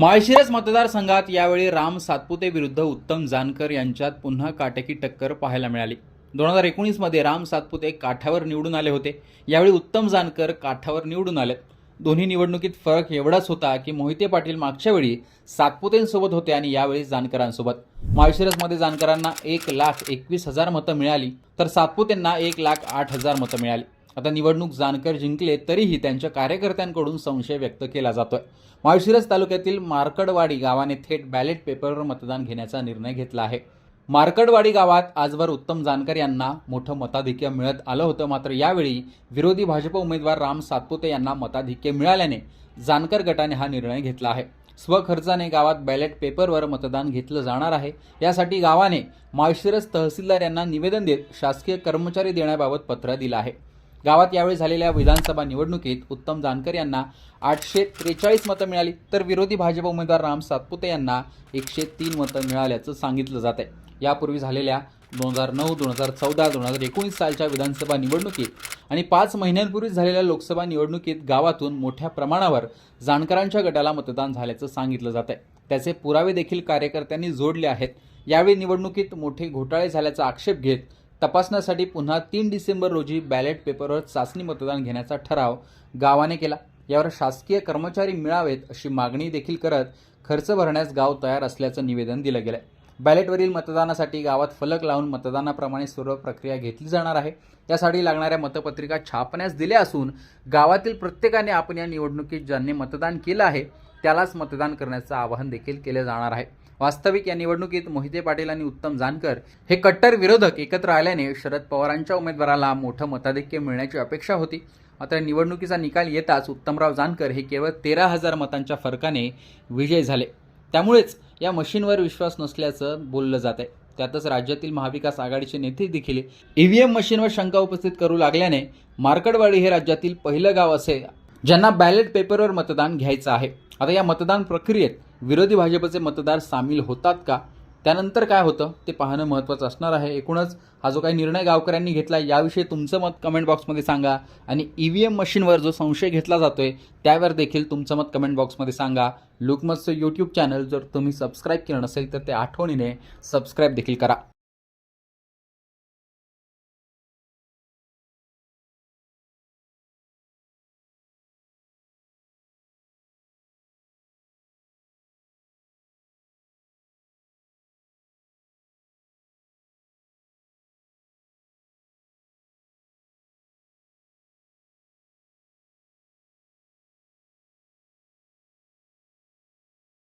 माळशिरस मतदारसंघात यावेळी राम सातपुते विरुद्ध उत्तम जानकर यांच्यात पुन्हा काटेकी टक्कर पाहायला मिळाली. दोन हजार एकोणीसमध्ये राम सातपुते काठावर निवडून आले होते. यावेळी उत्तम जानकर काठावर निवडून आलेत दोन्ही निवडणुकीत फरक एवढाच होता की मोहिते पाटील मागच्या वेळी सातपुतेंसोबत होते आणि यावेळी जानकरांसोबत. माळशिरसमध्ये जानकरांना एक लाख एकवीस हजार मतं मिळाली तर सातपुतेंना एक लाख आठ हजार मतं मिळाली. आता निवडणूक जानकर जिंकले तरीही त्यांच्या कार्यकर्त्यांकडून संशय व्यक्त केला जातोय. माळशिरस तालुक्यातील मार्कडवाडी गावाने थेट बॅलेट पेपरवर मतदान घेण्याचा निर्णय घेतला आहे. मार्कडवाडी गावात आजवर उत्तम जानकर यांना मोठं मताधिक्य मिळत आलं होतं. मात्र यावेळी विरोधी भाजप उमेदवार राम सातपुते यांना मताधिक्य मिळाल्याने जानकर गटाने हा निर्णय घेतला आहे. स्वखर्चाने गावात बॅलेट पेपरवर मतदान घेतलं जाणार आहे. यासाठी गावाने माळशिरस तहसीलदार यांना निवेदन देत शासकीय कर्मचारी देण्याबाबत पत्र दिलं आहे. गावात यावेळी झालेल्या विधानसभा निवडणुकीत उत्तम जानकर यांना आठशे त्रेचाळीस मतं मिळाली. तर विरोधी भाजप उमेदवार राम सातपुते यांना एकशे तीन मतं मिळाल्याचं सांगितलं जात आहे यापूर्वी झालेल्या दोन हजार नऊ दोन हजार चौदा दोन हजार एकोणीस सालच्या विधानसभा निवडणुकीत आणि पाच महिन्यांपूर्वी झालेल्या लोकसभा निवडणुकीत गावातून मोठ्या प्रमाणावर जानकरांच्या गटाला मतदान झाल्याचं सांगितलं जात आहे त्याचे पुरावे देखील कार्यकर्त्यांनी जोडले आहेत. यावेळी निवडणुकीत मोठे घोटाळे झाल्याचा आक्षेप घेत तपासण्यासाठी पुन्हा तीन डिसेंबर रोजी बॅलेट पेपरवर चाचणी मतदान घेण्याचा ठराव गावाने केला. यावर शासकीय कर्मचारी मिळावेत अशी मागणी देखील करत खर्च भरण्यास गाव तयार असल्याचं निवेदन दिलं गेलं बॅलेटवरील मतदानासाठी गावात फलक लावून मतदानाप्रमाणे सर्व प्रक्रिया घेतली जाणार आहे. त्यासाठी लागणाऱ्या मतपत्रिका छापण्यास दिल्या असून गावातील प्रत्येकाने आपण या निवडणुकीत ज्यांनी मतदान केलं आहे त्यालाच मतदान करण्याचं आवाहन देखील केलं जाणार आहे. वास्तविक या निवडणुकीत मोहिते पाटील आणि उत्तम जानकर हे कट्टर विरोधक एकत्र आल्याने शरद पवारांच्या उमेदवाराला मोठं मताधिक्य मिळण्याची अपेक्षा होती. मात्र निवडणुकीचा निकाल येताच उत्तमराव जानकर हे केवळ तेरा हजार मतांच्या फरकाने विजय झाले. त्यामुळेच या मशीनवर विश्वास नसल्याचं बोललं जात आहे त्यातच राज्यातील महाविकास आघाडीचे नेते देखील ईव्हीएम मशीनवर शंका उपस्थित करू लागल्याने मार्कडवाडी हे राज्यातील पहिलं गाव असे ज्यांना बॅलेट पेपरवर मतदान घ्यायचं आहे. आता या मतदान प्रक्रियेत विरोधी भाजपचे मतदार सामील होतात का? त्यानंतर काय होतं? ते पाहणं महत्त्वाचं असणार आहे. एकूणच हा जो काही निर्णय गावकऱ्यांनी घेतला याविषयी तुमचं मत कमेंट बॉक्समध्ये सांगा. आणि ई व्ही एम मशीनवर जो संशय घेतला जातो आहे त्यावर देखील तुमचं मत कमेंट बॉक्समध्ये सांगा. लुकमतचं यूट्यूब चॅनल जर तुम्ही सबस्क्राईब केलं नसेल तर ते आठवणीने सबस्क्राईब देखील करा.